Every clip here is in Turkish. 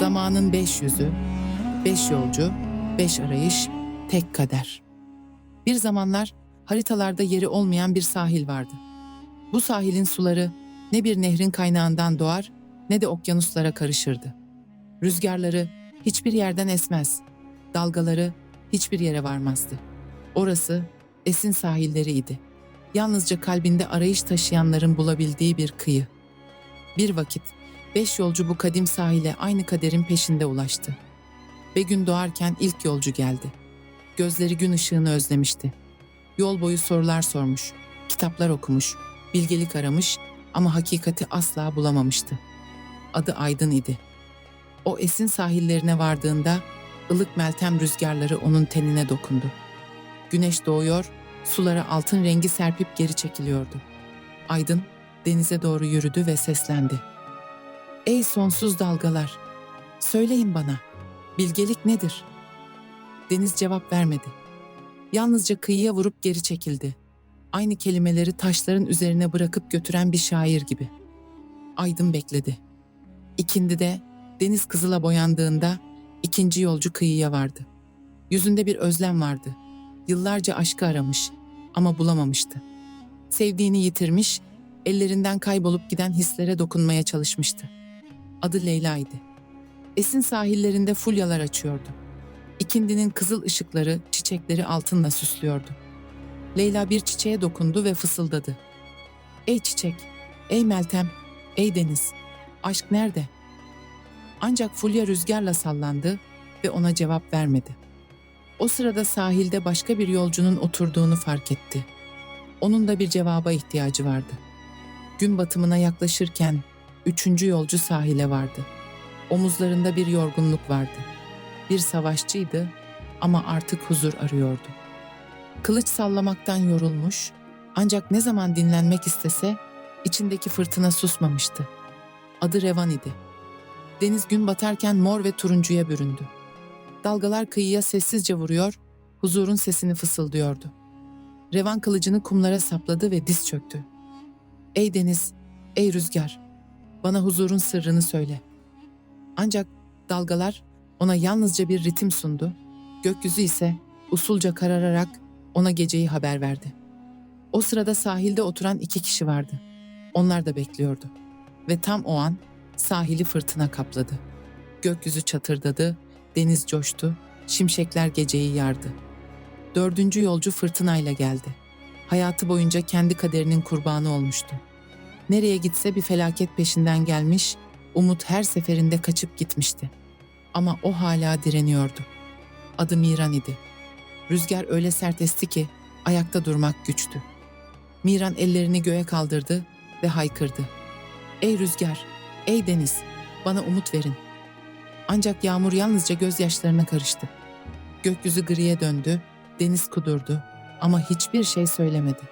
Zamanın beş yüzü, beş yolcu, beş arayış, tek kader. Bir zamanlar haritalarda yeri olmayan bir sahil vardı. Bu sahilin suları ne bir nehrin kaynağından doğar ne de okyanuslara karışırdı. Rüzgarları hiçbir yerden esmez, dalgaları hiçbir yere varmazdı. Orası esin sahilleriydi. Yalnızca kalbinde arayış taşıyanların bulabildiği bir kıyı. Bir vakit beş yolcu bu kadim sahile aynı kaderin peşinde ulaştı. Ve gün doğarken ilk yolcu geldi. Gözleri gün ışığını özlemişti. Yol boyu sorular sormuş, kitaplar okumuş, bilgelik aramış ama hakikati asla bulamamıştı. Adı Aydın idi. O esin sahillerine vardığında ılık meltem rüzgarları onun tenine dokundu. Güneş doğuyor, sulara altın rengi serpip geri çekiliyordu. Aydın denize doğru yürüdü ve seslendi. Ey sonsuz dalgalar, söyleyin bana, bilgelik nedir? Deniz cevap vermedi. Yalnızca kıyıya vurup geri çekildi. Aynı kelimeleri taşların üzerine bırakıp götüren bir şair gibi. Aydın bekledi. İkindi de deniz kızıla boyandığında ikinci yolcu kıyıya vardı. Yüzünde bir özlem vardı. Yıllarca aşkı aramış ama bulamamıştı. Sevdiğini yitirmiş, ellerinden kaybolup giden hislere dokunmaya çalışmıştı. Adı Leyla'ydı. Esin sahillerinde fulyalar açıyordu. İkindinin kızıl ışıkları çiçekleri altınla süslüyordu. Leyla bir çiçeğe dokundu ve fısıldadı. Ey çiçek, ey Meltem, ey deniz, aşk nerede? Ancak Fulya rüzgarla sallandı ve ona cevap vermedi. O sırada sahilde başka bir yolcunun oturduğunu fark etti. Onun da bir cevaba ihtiyacı vardı. Gün batımına yaklaşırken üçüncü yolcu sahile vardı. Omuzlarında bir yorgunluk vardı. Bir savaşçıydı ama artık huzur arıyordu. Kılıç sallamaktan yorulmuş ancak ne zaman dinlenmek istese içindeki fırtına susmamıştı. Adı Revan idi. Deniz gün batarken mor ve turuncuya büründü. Dalgalar kıyıya sessizce vuruyor, huzurun sesini fısıldıyordu. Revan kılıcını kumlara sapladı ve diz çöktü. Ey deniz, ey rüzgar, bana huzurun sırrını söyle. Ancak dalgalar ona yalnızca bir ritim sundu, gökyüzü ise usulca karararak ona geceyi haber verdi. O sırada sahilde oturan iki kişi vardı. Onlar da bekliyordu. Ve tam o an sahili fırtına kapladı. Gökyüzü çatırdadı, deniz coştu, şimşekler geceyi yardı. Dördüncü yolcu fırtınayla geldi. Hayatı boyunca kendi kaderinin kurbanı olmuştu. Nereye gitse bir felaket peşinden gelmiş, umut her seferinde kaçıp gitmişti. Ama o hala direniyordu. Adı Miran idi. Rüzgar öyle sert esti ki ayakta durmak güçtü. Miran ellerini göğe kaldırdı ve haykırdı. Ey rüzgar, ey deniz, bana umut verin. Ancak yağmur yalnızca gözyaşlarına karıştı. Gökyüzü griye döndü, deniz kudurdu ama hiçbir şey söylemedi.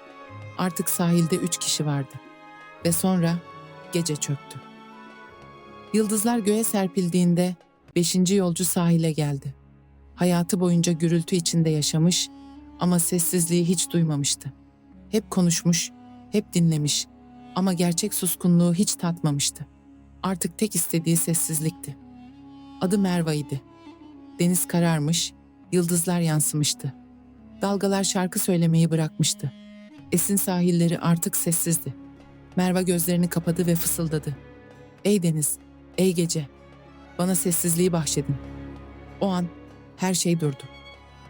Artık sahilde üç kişi vardı. Ve sonra gece çöktü. Yıldızlar göğe serpildiğinde beşinci yolcu sahile geldi. Hayatı boyunca gürültü içinde yaşamış ama sessizliği hiç duymamıştı. Hep konuşmuş, hep dinlemiş ama gerçek suskunluğu hiç tatmamıştı. Artık tek istediği sessizlikti. Adı Merva idi. Deniz kararmış, yıldızlar yansımıştı. Dalgalar şarkı söylemeyi bırakmıştı. Esin sahilleri artık sessizdi. Merva gözlerini kapadı ve fısıldadı. Ey deniz, ey gece, bana sessizliği bahşedin. O an her şey durdu.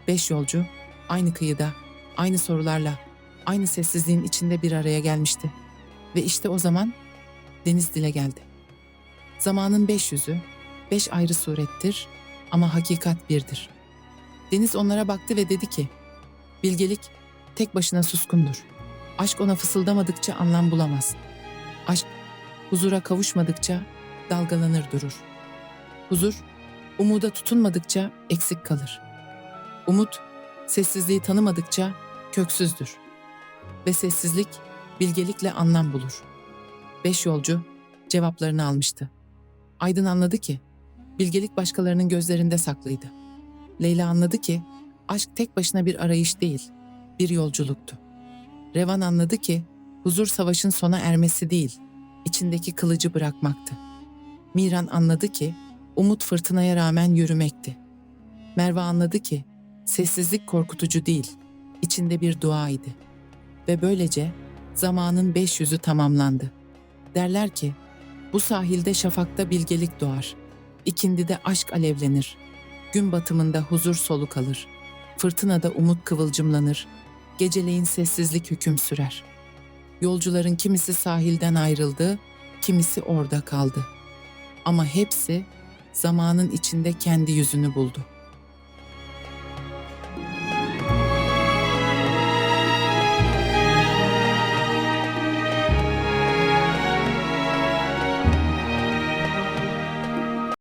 Beş yolcu aynı kıyıda, aynı sorularla, aynı sessizliğin içinde bir araya gelmişti. Ve işte o zaman deniz dile geldi. Zamanın beş yüzü, beş ayrı surettir ama hakikat birdir. Deniz onlara baktı ve dedi ki, bilgelik tek başına suskundur. Aşk ona fısıldamadıkça anlam bulamaz. Aşk huzura kavuşmadıkça dalgalanır durur. Huzur umuda tutunmadıkça eksik kalır. Umut sessizliği tanımadıkça köksüzdür. Ve sessizlik bilgelikle anlam bulur. Beş yolcu cevaplarını almıştı. Aydın anladı ki bilgelik başkalarının gözlerinde saklıydı. Leyla anladı ki aşk tek başına bir arayış değil, bir yolculuktu. Revan anladı ki huzur savaşın sona ermesi değil, içindeki kılıcı bırakmaktı. Miran anladı ki Umut fırtınaya rağmen yürümekti. Merve anladı ki sessizlik korkutucu değil, içinde bir dua idi. Ve böylece zamanın beş yüzü tamamlandı. Derler ki, bu sahilde şafakta bilgelik doğar, ikindide aşk alevlenir, gün batımında huzur soluk alır, fırtınada umut kıvılcımlanır, geceleyin sessizlik hüküm sürer. Yolcuların kimisi sahilden ayrıldı, kimisi orada kaldı. Ama hepsi zamanın içinde kendi yüzünü buldu.